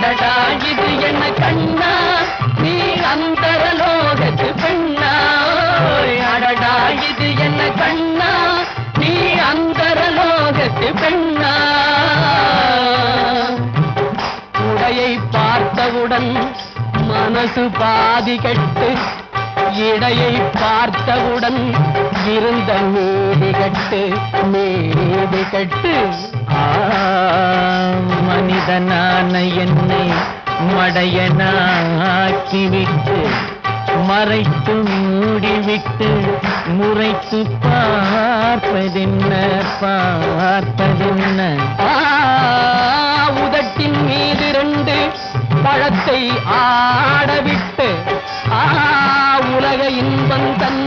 அடடா இது என்ன கண்ணா? நீ அந்தரலோகத்து பெண்ணா? அடடா இது என்ன கண்ணா? நீ அந்தரலோகத்து பெண்ணா? உடையை பார்த்தவுடன் மனசு பாதி கட்டு இடையை பார்த்தவுடன் இருந்த நீதி கட்டு நீதி கட்டு. ஆ, மனிதனான என்னை மடையனாக்கிவிட்டு மறைத்து மூடிவிட்டு முறைத்து பார்ப்பதென்ன பார்ப்பதென்ன? உதட்டின் மீது ரெண்டு பழத்தை ஆடவிட்டு ஆ உலக இன்பம் தன்